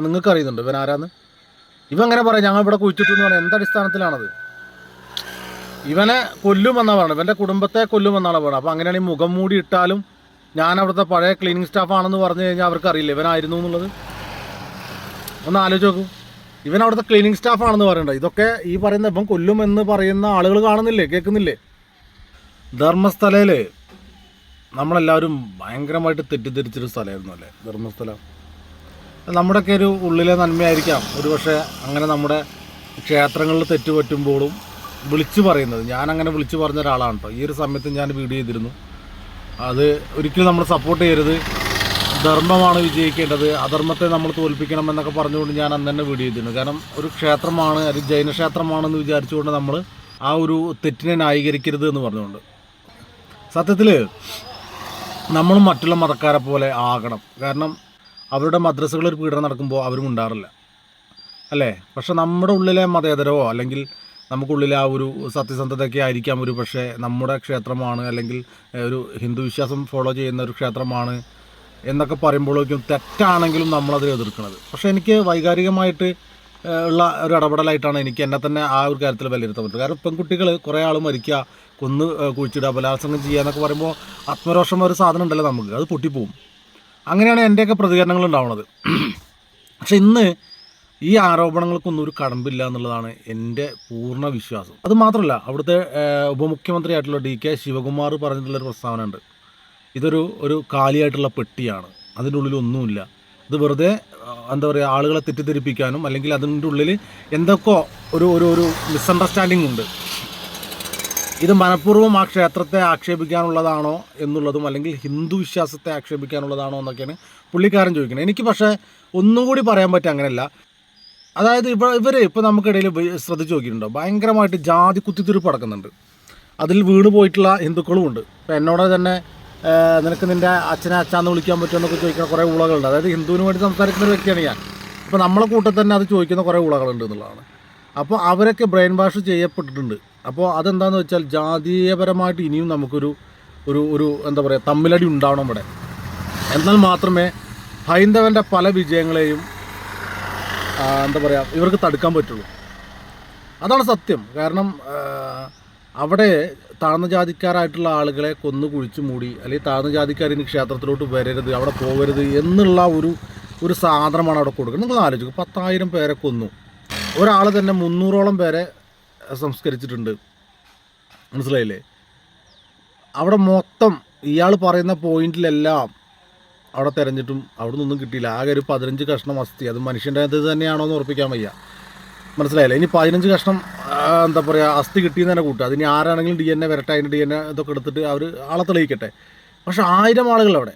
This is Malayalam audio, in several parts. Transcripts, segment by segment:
നിങ്ങൾക്ക് അറിയുന്നുണ്ട് ഇവൻ ആരാന്ന്? ഇവ അങ്ങനെ പറയാം ഞങ്ങൾ ഇവിടെ കുഴിച്ചിട്ടു എന്ന് പറയാം. എന്തടിസ്ഥാനത്തിലാണത് ഇവനെ കൊല്ലുമെന്നാണ് പറയുന്നത്. ഇവന്റെ കുടുംബത്തെ കൊല്ലുമെന്നാണ് പറയുന്നത്. അപ്പോൾ അങ്ങനെയാണെങ്കിൽ മുഖം മൂടി ഇട്ടാലും ഞാൻ അവിടുത്തെ പഴയ ക്ലീനിങ് സ്റ്റാഫ് ആണെന്ന് പറഞ്ഞു കഴിഞ്ഞാൽ അവർക്ക് അറിയില്ല ഇവനായിരുന്നു എന്നുള്ളത്? ഒന്ന് ആലോചിച്ച് നോക്കൂ. ഇവൻ അവിടുത്തെ ക്ലീനിങ് സ്റ്റാഫ് ആണെന്ന് പറയണ്ട. ഇതൊക്കെ ഈ പറയുന്ന കൊല്ലും കൊല്ലുമെന്ന് പറയുന്ന ആളുകൾ കാണുന്നില്ലേ? കേൾക്കുന്നില്ലേ? ധർമ്മസ്ഥലയിൽ നമ്മളെല്ലാവരും ഭയങ്കരമായിട്ട് തെറ്റിദ്ധരിച്ചൊരു സ്ഥലമായിരുന്നു അല്ലേ? ധർമ്മസ്ഥലം. നമ്മുടെയൊക്കെ ഒരു ഉള്ളിലെ നന്മയായിരിക്കാം. ഒരു പക്ഷേ അങ്ങനെ നമ്മുടെ ക്ഷേത്രങ്ങളിൽ തെറ്റുപറ്റുമ്പോഴും വിളിച്ചു പറയുന്നത്. ഞാനങ്ങനെ വിളിച്ചു പറഞ്ഞ ഒരാളാണ് കേട്ടോ ഈ ഒരു സമയത്ത് ഞാൻ വീഡിയോ ചെയ്തിരുന്നു. അത് ഒരിക്കലും നമ്മൾ സപ്പോർട്ട് ചെയ്യരുത്. ധർമ്മമാണ് വിജയിക്കേണ്ടത്. അധർമ്മത്തെ നമ്മൾ തോൽപ്പിക്കണം എന്നൊക്കെ പറഞ്ഞുകൊണ്ട് ഞാൻ അന്ന് തന്നെ വീഡിയോ ചെയ്തിരുന്നു. കാരണം ഒരു ക്ഷേത്രമാണ് ഒരു ജൈനക്ഷേത്രമാണെന്ന് വിചാരിച്ചുകൊണ്ട് നമ്മൾ ആ ഒരു തെറ്റിനെ ന്യായീകരിക്കരുത് എന്ന് പറഞ്ഞുകൊണ്ട്. സത്യത്തിൽ നമ്മൾ മറ്റുള്ള മതക്കാരെ പോലെ ആകണം. കാരണം അവരുടെ മദ്രസകളിൽ ഒരു പീഡനം നടക്കുമ്പോൾ അവരും ഉണ്ടാറില്ല. അല്ലേ? പക്ഷെ നമ്മുടെ ഉള്ളിലെ മതേതരവോ അല്ലെങ്കിൽ നമുക്കുള്ളിലെ ആ ഒരു സത്യസന്ധതയൊക്കെ ആയിരിക്കാം ഒരു പക്ഷേ നമ്മുടെ ക്ഷേത്രമാണ് അല്ലെങ്കിൽ ഒരു ഹിന്ദു വിശ്വാസം ഫോളോ ചെയ്യുന്ന ഒരു ക്ഷേത്രമാണ് എന്നൊക്കെ പറയുമ്പോഴേക്കും തെറ്റാണെങ്കിലും നമ്മളതിൽ എതിർക്കുന്നത്. പക്ഷേ എനിക്ക് വൈകാരികമായിട്ട് ഉള്ള ഒരു ഇടപെടലായിട്ടാണ് എനിക്ക് എന്നെ തന്നെ ആ ഒരു കാര്യത്തിൽ വിലയിരുത്താൻ കാരണം പെൺകുട്ടികൾ കുറേ ആൾ മരിക്കുക കൊന്ന് കുഴിച്ചിടുക ബലാത്സംഗം ചെയ്യുക എന്നൊക്കെ പറയുമ്പോൾ ആത്മരോഷം ഒരു സാധനം ഉണ്ടല്ലോ നമുക്ക്. അത് പൊട്ടിപ്പോവും. അങ്ങനെയാണ് എന്റെയൊക്കെ പ്രതികരണങ്ങൾ ഉണ്ടാവുന്നത്. പക്ഷെ ഇന്ന് ഈ ആരോപണങ്ങൾക്കൊന്നും ഒരു കടമ്പില്ല എന്നുള്ളതാണ് എന്റെ പൂർണ വിശ്വാസം. അത് മാത്രമല്ല അവിടുത്തെ ഉപമുഖ്യമന്ത്രിയായിട്ടുള്ള ഡി കെ ശിവകുമാർ പറഞ്ഞിട്ടുള്ളൊരു പ്രസ്താവന ഉണ്ട് ഇതൊരു ഒരു കാലിയായിട്ടുള്ള പെട്ടിയാണ്. അതിന്റെ ഉള്ളിൽ ഒന്നുമില്ല. ഇത് വെറുതെ എന്താ പറയുക ആളുകളെ തെറ്റിദ്ധരിപ്പിക്കാനും അല്ലെങ്കിൽ അതിന്റെ ഉള്ളിൽ എന്തൊക്കെ ഒരു ഒരു ഒരു മിസ്അണ്ടർസ്റ്റാൻഡിങ് ഉണ്ട്. ഇത് മനഃപൂർവം ആ ക്ഷേത്രത്തെ ആക്ഷേപിക്കാനുള്ളതാണോ എന്നുള്ളതും അല്ലെങ്കിൽ ഹിന്ദു വിശ്വാസത്തെ ആക്ഷേപിക്കാനുള്ളതാണോ എന്നൊക്കെയാണ് പുള്ളിക്കാരൻ ചോദിക്കുന്നത്. എനിക്ക് പക്ഷേ ഒന്നും കൂടി പറയാൻ പറ്റും അങ്ങനെയല്ല. അതായത് ഇപ്പോൾ ഇവർ ഇപ്പോൾ നമുക്കിടയിൽ ശ്രദ്ധിച്ച് നോക്കിയിട്ടുണ്ടോ? ഭയങ്കരമായിട്ട് ജാതി കുത്തിത്തിരിപ്പ് നടക്കുന്നുണ്ട്. അതിൽ വീണ് പോയിട്ടുള്ള ഹിന്ദുക്കളും ഉണ്ട്. ഇപ്പോൾ എന്നോട് തന്നെ നിനക്ക് നിന്റെ അച്ഛനെ അച്ഛാന്ന് വിളിക്കാൻ പറ്റുമോ എന്നൊക്കെ ചോദിക്കുന്ന കുറേ ഉളകളുണ്ട് അതായത് ഹിന്ദുവിന് വേണ്ടി സംസാരിക്കുന്ന ഒരു വ്യക്തിയാണ് ഞാൻ. അപ്പോൾ നമ്മളെ കൂട്ടത്തിൽ തന്നെ അത് ചോദിക്കുന്ന കുറേ ഉളകളുണ്ട് എന്നുള്ളതാണ്. അപ്പോൾ അവരൊക്കെ ബ്രെയിൻ വാഷ് ചെയ്യപ്പെട്ടിട്ടുണ്ട്. അപ്പോൾ അതെന്താണെന്ന് വെച്ചാൽ ജാതീയപരമായിട്ട് ഇനിയും നമുക്കൊരു ഒരു ഒരു എന്താ പറയുക തമ്മിലടി ഉണ്ടാവണം ഇവിടെ. എന്നാൽ മാത്രമേ ഹൈന്ദവന്റെ പല വിജയങ്ങളെയും എന്താ പറയുക ഇവർക്ക് തടുക്കാൻ പറ്റുള്ളൂ. അതാണ് സത്യം. കാരണം അവിടെ താഴ്ന്ന ജാതിക്കാരായിട്ടുള്ള ആളുകളെ കൊന്നു കുഴിച്ചു മൂടി അല്ലെങ്കിൽ താഴ്ന്ന ജാതിക്കാർ ഇനി ക്ഷേത്രത്തിലോട്ട് വരരുത് അവിടെ പോകരുത് എന്നുള്ള ഒരു ഒരു സാധനമാണ് അവിടെ കൊടുക്കുന്നത്. നിങ്ങൾ ആലോചിക്കും. പത്തായിരം പേരെ കൊന്നു. ഒരാൾ തന്നെ മുന്നൂറോളം പേരെ സംസ്കരിച്ചിട്ടുണ്ട്. മനസ്സിലായില്ലേ? അവിടെ മൊത്തം ഇയാൾ പറയുന്ന പോയിന്റിലെല്ലാം അവിടെ തെരഞ്ഞിട്ടും അവിടെ നിന്നൊന്നും കിട്ടിയില്ല. ആകെ ഒരു പതിനഞ്ച് കഷ്ണം അസ്ഥി. അത് മനുഷ്യന്റെ അത് തന്നെയാണോ എന്ന് ഉറപ്പിക്കാൻ വയ്യ. മനസ്സിലായില്ലേ? ഇനി പതിനഞ്ച് കഷ്ണം എന്താ പറയുക അസ്ഥി കിട്ടിയെന്ന് തന്നെ കൂട്ടുക. അതിന് ആരാണെങ്കിലും ഡി എൻ എ വരട്ടെ അതിന്റെ ഡി എൻ എ ഇതൊക്കെ എടുത്തിട്ട് അവർ ആളെ തെളിയിക്കട്ടെ. പക്ഷെ ആയിരം ആളുകൾ അവിടെ.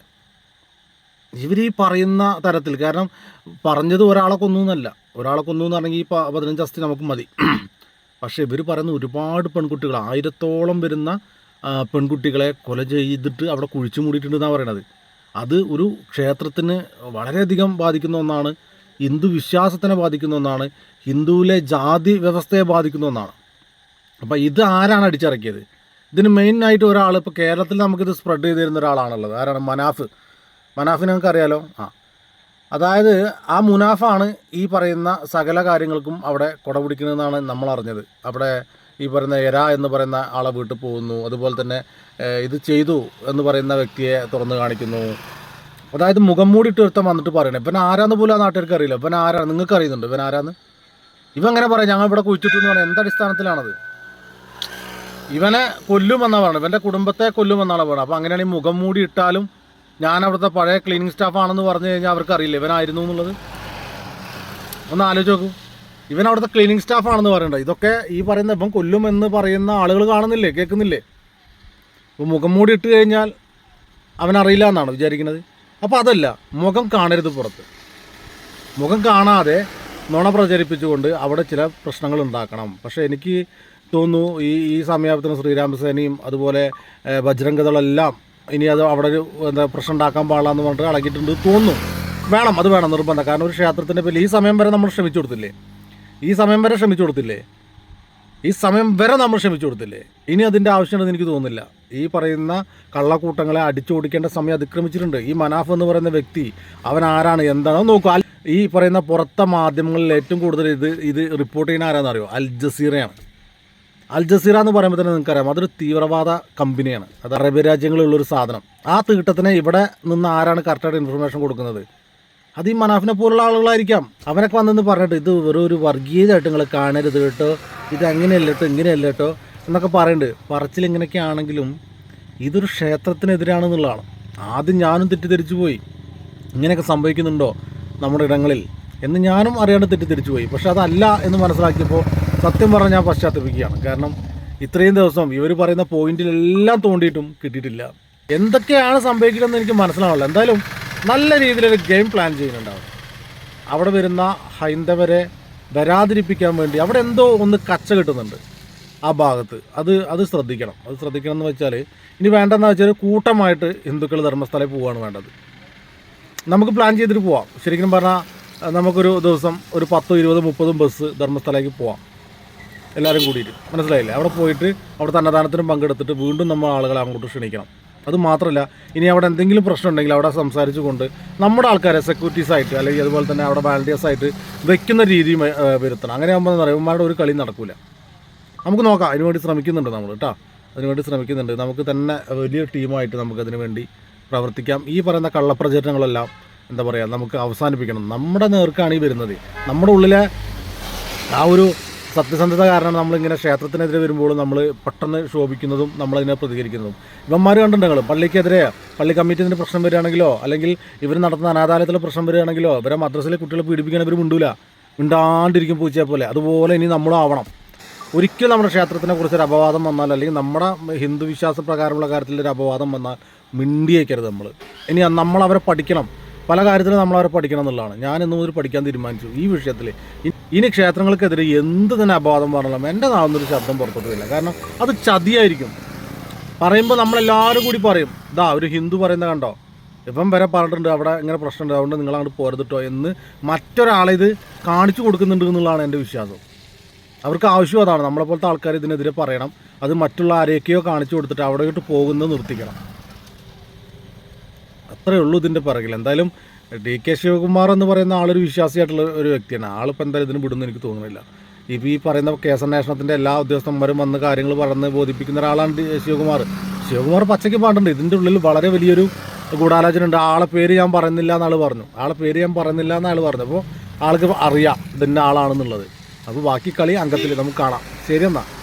ഇവർ ഈ പറയുന്ന തരത്തിൽ കാരണം പറഞ്ഞത് ഒരാളെ കൊന്നു എന്നല്ല. ഒരാളെ കൊന്നു എന്ന് പറഞ്ഞെങ്കിൽ ഈ പതിനഞ്ച് അസ്ഥി നമുക്ക് മതി. പക്ഷേ ഇവർ പറയുന്ന ഒരുപാട് പെൺകുട്ടികൾ ആയിരത്തോളം വരുന്ന പെൺകുട്ടികളെ കൊല ചെയ്തിട്ട് അവിടെ കുഴിച്ചു മൂടിയിട്ടുണ്ട് എന്നാണ് പറയണത്. അത് ഒരു ക്ഷേത്രത്തിന് വളരെയധികം ബാധിക്കുന്ന ഒന്നാണ് ഹിന്ദു വിശ്വാസത്തിനെ ബാധിക്കുന്ന ഒന്നാണ് ഹിന്ദുവിലെ ജാതി വ്യവസ്ഥയെ ബാധിക്കുന്ന ഒന്നാണ്. അപ്പോൾ ഇത് ആരാണ് അടിച്ചിറക്കിയത്? ഇതിന് മെയിനായിട്ട് ഒരാൾ ഇപ്പോൾ കേരളത്തിൽ നമുക്കിത് സ്പ്രെഡ് ചെയ്ത് തരുന്ന ഒരാളാണുള്ളത്. ആരാണ്? മനാഫ്. മനാഫിനെ നിങ്ങൾക്ക് അറിയാലോ ആ. അതായത് ആ മുനാഫാണ് ഈ പറയുന്ന സകല കാര്യങ്ങൾക്കും അവിടെ കുടപിടിക്കുന്നതെന്നാണ് നമ്മൾ അറിഞ്ഞത് അവിടെ ഈ പറയുന്ന എര എന്ന് പറയുന്ന ആളെ വീട്ടിൽ പോകുന്നു. അതുപോലെ തന്നെ ഇത് ചെയ്തു എന്ന് പറയുന്ന വ്യക്തിയെ തുറന്നു കാണിക്കുന്നു. അതായത് മുഖം മൂടിയിട്ട് ഒരുത്തം വന്നിട്ട് പറയണേ ഇവൻ ആരാന്ന് പോലും ആ നാട്ടുകാർക്ക് അറിയില്ല. ഇവൻ ആരാണ്? നിങ്ങൾക്ക് അറിയുന്നുണ്ട്? ഇവൻ ആരാന്ന്? ഇവ അങ്ങനെ പറയാം ഞങ്ങൾ ഇവിടെ കുഴിച്ചിട്ടു എന്ന് പറഞ്ഞാൽ എന്തടിസ്ഥാനത്തിലാണത് ഇവനെ കൊല്ലുമെന്നാണ് പറയുന്നത് ഇവന്റെ കുടുംബത്തെ കൊല്ലുമെന്നാണ് പറയുന്നത് അപ്പോൾ അങ്ങനെയാണെങ്കിൽ മുഖം മൂടി ഇട്ടാലും ഞാൻ അവിടുത്തെ പഴയ ക്ലീനിങ് സ്റ്റാഫാണെന്ന് പറഞ്ഞു കഴിഞ്ഞാൽ അവർക്ക് അറിയില്ല ഇവനായിരുന്നു എന്നുള്ളത്? ഒന്ന് ആലോചിച്ച് നോക്കൂ. ഇവൻ അവിടുത്തെ ക്ലീനിങ് സ്റ്റാഫാണെന്ന് പറയണ്ട? ഇതൊക്കെ ഈ പറയുന്ന ഇവൻ കൊല്ലുമെന്ന് പറയുന്ന ആളുകൾ കാണുന്നില്ലേ? കേൾക്കുന്നില്ലേ? ഇപ്പോൾ മുഖം മൂടി ഇട്ട് കഴിഞ്ഞാൽ അവനറിയില്ല എന്നാണ് വിചാരിക്കുന്നത്. അപ്പോൾ അതല്ല മുഖം കാണരുത് പുറത്ത്. മുഖം കാണാതെ നുണ പ്രചരിപ്പിച്ചുകൊണ്ട് അവിടെ ചില പ്രശ്നങ്ങൾ ഉണ്ടാക്കണം. പക്ഷേ എനിക്ക് തോന്നുന്നു ഈ ഈ സമയത്തിന് ശ്രീരാമസേനയും അതുപോലെ ബജ്രംഗദളെല്ലാം ഇനി അത് അവിടെ ഒരു എന്താ പ്രശ്നം ഉണ്ടാക്കാൻ പാടില്ല എന്ന് പറഞ്ഞിട്ട് അടക്കിയിട്ടുണ്ട് തോന്നുന്നു. വേണം അത് വേണം നിർബന്ധം. കാരണം ഒരു ക്ഷേത്രത്തിന്റെ പേരിൽ ഈ സമയം വരെ നമ്മൾ ശ്രമിച്ചു കൊടുത്തില്ലേ? ഈ സമയം വരെ ശ്രമിച്ചു കൊടുത്തില്ലേ? ഈ സമയം വരെ നമ്മൾ ശ്രമിച്ചു കൊടുത്തില്ലേ? ഇനി അതിന്റെ ആവശ്യമുണ്ടെന്ന് എനിക്ക് തോന്നുന്നില്ല. ഈ പറയുന്ന കള്ളക്കൂട്ടങ്ങളെ അടിച്ചോടിക്കേണ്ട സമയം അതിക്രമിച്ചിട്ടുണ്ട്. ഈ മനാഫ് എന്ന് പറയുന്ന വ്യക്തി അവൻ ആരാണ് എന്താണോ നോക്കുക ഈ പറയുന്ന പുറത്തെ മാധ്യമങ്ങളിൽ ഏറ്റവും കൂടുതൽ ഇത് ഇത് റിപ്പോർട്ട് ചെയ്യുന്ന ആരാണെന്നറിയോ അൽ ജസീറയാണ്. അൽ ജസീറ എന്ന് പറയുമ്പോൾ തന്നെ നിങ്ങൾക്കറിയാം. അതൊരു തീവ്രവാദ കമ്പനിയാണ്. അത് അറേബ്യ രാജ്യങ്ങളിലുള്ളൊരു സാധനം. ആ തീട്ടത്തിന് ഇവിടെ നിന്ന് ആരാണ് കറക്റ്റായിട്ട് ഇൻഫർമേഷൻ കൊടുക്കുന്നത്? അത് ഈ മനാഫിനെ പോലുള്ള ആളുകളായിരിക്കാം. അവനൊക്കെ വന്നെന്ന് പറഞ്ഞിട്ട് ഇത് വെറും ഒരു വർഗീയതായിട്ട് നിങ്ങൾ കാണരുത് കേട്ടോ. ഇത് അങ്ങനെയല്ല കേട്ടോ ഇങ്ങനെയല്ല കേട്ടോ എന്നൊക്കെ പറയുന്നുണ്ട് പറച്ചിൽ ഇങ്ങനെയൊക്കെ ആണെങ്കിലും ഇതൊരു ക്ഷേത്രത്തിനെതിരാണെന്നുള്ളതാണ് ആദ്യം ഞാനും തെറ്റിദ്ധരിച്ചു പോയി. ഇങ്ങനെയൊക്കെ സംഭവിക്കുന്നുണ്ടോ നമ്മുടെ ഇടങ്ങളിൽ? എന്ന് ഞാനും അറിയാണ്ട് തെറ്റിദ്ധരിച്ചു പോയി. പക്ഷെ അതല്ല എന്ന് മനസ്സിലാക്കിയപ്പോൾ സത്യം പറഞ്ഞാൽ ഞാൻ പശ്ചാത്തപിക്കുകയാണ്. കാരണം ഇത്രയും ദിവസം ഇവർ പറയുന്ന പോയിന്റിലെല്ലാം തോണ്ടിയിട്ടും കിട്ടിയിട്ടില്ല. എന്തൊക്കെയാണ് സംഭവിക്കുന്നതെന്ന് എനിക്ക് മനസ്സിലാവില്ല എന്തായാലും നല്ല രീതിയിലൊരു ഗെയിം പ്ലാൻ ചെയ്യുന്നുണ്ടാവും. അവിടെ വരുന്ന ഹൈന്ദവരെ വരാതിരിപ്പിക്കാൻ വേണ്ടി അവിടെ എന്തോ ഒന്ന് കച്ച കിട്ടുന്നുണ്ട് ആ ഭാഗത്ത്. അത് അത് ശ്രദ്ധിക്കണം. അത് ശ്രദ്ധിക്കണം എന്ന് വെച്ചാൽ ഇനി വേണ്ടെന്ന് വെച്ചാൽ കൂട്ടമായിട്ട് ഹിന്ദുക്കൾ ധർമ്മസ്ഥലയിൽ പോവുകയാണ് വേണ്ടത്. നമുക്ക് പ്ലാൻ ചെയ്തിട്ട് പോവാം. ശരിക്കും പറഞ്ഞാൽ നമുക്കൊരു ദിവസം ഒരു പത്തോ ഇരുപതോ മുപ്പതും ബസ് ധർമ്മസ്ഥലേക്ക് പോവാം. എല്ലാവരും കൂടിയിട്ട്. മനസ്സിലായില്ലേ? അവിടെ പോയിട്ട് അവിടെ അന്നദാനത്തിനും പങ്കെടുത്തിട്ട് വീണ്ടും നമ്മൾ ആളുകളെ അങ്ങോട്ട് ക്ഷണിക്കണം. അത് മാത്രമല്ല ഇനി അവിടെ എന്തെങ്കിലും പ്രശ്നം ഉണ്ടെങ്കിൽ അവിടെ സംസാരിച്ചു കൊണ്ട് നമ്മുടെ ആൾക്കാരെ സെക്യൂരിറ്റീസ് ആയിട്ട് അല്ലെങ്കിൽ അതുപോലെ തന്നെ അവിടെ വാളണ്ടിയേഴ്സ് ആയിട്ട് വെക്കുന്ന രീതി വരുത്തണം. അങ്ങനെ ആകുമ്പോൾ എന്താ ഒരു കളി നടക്കില്ല നമുക്ക് നോക്കാം അതിനുവേണ്ടി ശ്രമിക്കുന്നുണ്ട് നമ്മൾ കേട്ടോ അതിനുവേണ്ടി ശ്രമിക്കുന്നുണ്ട്. നമുക്ക് തന്നെ വലിയ ടീമായിട്ട് നമുക്ക് അതിനു വേണ്ടി പ്രവർത്തിക്കാം. ഈ പറയുന്ന കള്ളപ്രചരണങ്ങളെല്ലാം എന്താ പറയുക നമുക്ക് അവസാനിപ്പിക്കണം. നമ്മുടെ നേർക്കാണ് ഈ വരുന്നത്. നമ്മുടെ ഉള്ളിലെ ആ ഒരു സത്യസന്ധത കാരണം നമ്മളിങ്ങനെ ക്ഷേത്രത്തിനെതിരെ വരുമ്പോൾ നമ്മൾ പെട്ടെന്ന് ശോഭിക്കുന്നതും നമ്മളതിനെ പ്രതികരിക്കുന്നതും. ഇവന്മാർ കണ്ടിട്ടുണ്ടെങ്കിൽ പള്ളിക്കെതിരെ പള്ളി കമ്മിറ്റിന്റെ പ്രശ്നം വരികയാണെങ്കിലോ അല്ലെങ്കിൽ ഇവർ നടത്തുന്ന അനാഥാലയത്തിലെ പ്രശ്നം വരികയാണെങ്കിലോ ഇവരെ മദ്രസയിലെ കുട്ടികളെ പീഡിപ്പിക്കാൻ ഇവർ മിണ്ടൂല. മിണ്ടാണ്ടിരിക്കും പൂച്ചയെ പോലെ. അതുപോലെ ഇനി നമ്മളും ആവണം. ഒരിക്കലും നമ്മുടെ ക്ഷേത്രത്തിനെ കുറിച്ചൊരു അപവാദം വന്നാൽ അല്ലെങ്കിൽ നമ്മുടെ ഹിന്ദു വിശ്വാസ പ്രകാരമുള്ള കാര്യത്തിൽ ഒരു അപവാദം വന്നാൽ മിണ്ടിയേക്കരുത് നമ്മൾ ഇനി നമ്മൾ അവരെ പഠിക്കണം. പല കാര്യത്തിലും നമ്മൾ അവരെ പഠിക്കണം എന്നുള്ളതാണ്. ഞാൻ ഇന്ന് മുതൽ പഠിക്കാൻ തീരുമാനിച്ചു. ഈ വിഷയത്തിൽ ഇനി ക്ഷേത്രങ്ങൾക്കെതിരെ എന്ത് തന്നെ അപവാദം പറഞ്ഞാലും എന്റെ നാവുന്നൊരു ശബ്ദം പുറത്തോട്ട് കാരണം അത് ചതിയായിരിക്കും. പറയുമ്പോൾ നമ്മളെല്ലാവരും കൂടി പറയും ഇതാ ഒരു ഹിന്ദു പറയുന്ന കണ്ടോ? ഇപ്പം വരെ പറഞ്ഞിട്ടുണ്ട് അവിടെ ഇങ്ങനെ പ്രശ്നമുണ്ട് അതുകൊണ്ട് നിങ്ങൾ അങ്ങോട്ട് പോരുതിട്ടോ എന്ന് മറ്റൊരാളെ ഇത് കാണിച്ചു കൊടുക്കുന്നുണ്ട് എന്നുള്ളതാണ് എന്റെ വിശ്വാസം. അവർക്ക് ആവശ്യം അതാണ്. നമ്മളെപ്പോലത്തെ ആൾക്കാർ ഇതിനെതിരെ പറയണം. അത് മറ്റുള്ള ആരെയൊക്കെയോ കാണിച്ചു കൊടുത്തിട്ട് അവിടേട്ട് പോകുന്നത് നിർത്തിക്കണം. അത്രയേ ഉള്ളൂ ഇതിന്റെ പിറകിൽ. എന്തായാലും ഡി കെ ശിവകുമാർ എന്ന് പറയുന്ന ആളൊരു വിശ്വാസിയായിട്ടുള്ള ഒരു വ്യക്തിയാണ്. ആളിപ്പോൾ എന്തായാലും ഇതിന് വിടുന്നു എനിക്ക് തോന്നുന്നില്ല. ഇപ്പോൾ ഈ പറയുന്ന കേസ് അന്വേഷണത്തിന്റെ എല്ലാ ഉദ്യോഗസ്ഥന്മാരും വന്ന് കാര്യങ്ങൾ പറഞ്ഞ് ബോധിപ്പിക്കുന്ന ഒരാളാണ് ശിവകുമാർ. ശിവകുമാർ പച്ചയ്ക്ക് പാടുണ്ട് ഇതിന്റെ ഉള്ളിൽ വളരെ വലിയൊരു ഗൂഢാലോചന ഉണ്ട് ആളെ പേര് ഞാൻ പറയുന്നില്ല എന്നാൾ പറഞ്ഞു. ആളെ പേര് ഞാൻ പറയുന്നില്ല എന്നാൾ പറഞ്ഞു. അപ്പോൾ ആൾക്ക് അറിയാം ഇതിന്റെ ആളാണെന്നുള്ളത്. അപ്പോൾ ബാക്കി കളി അംഗത്തിൽ നമുക്ക് കാണാം. ശരി എന്നാൽ